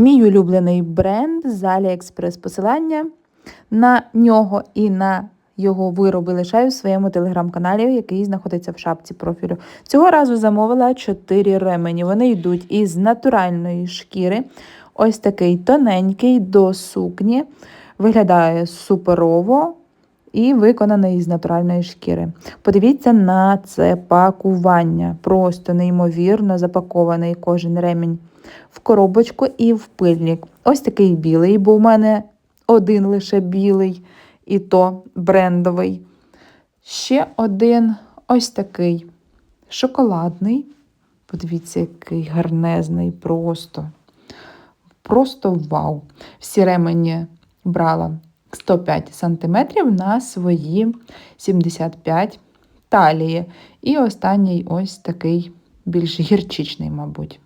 Мій улюблений бренд з AliExpress посилання на нього і на його вироби лишаю в своєму телеграм-каналі, який знаходиться в шапці профілю. Цього разу замовила 4 ремені. Вони йдуть із натуральної шкіри. Ось такий тоненький до сукні. Виглядає суперово і виконаний з натуральної шкіри. Подивіться на це пакування. Просто неймовірно запакований кожен ремінь в коробочку і в пильник. Ось такий білий, бо в мене один лише білий, і то брендовий. Ще один ось такий шоколадний. Подивіться, який гарнезний, просто. Просто вау! Всі ремені брала 105 см на свої 75 талії. І останній ось такий більш гірчичний, мабуть.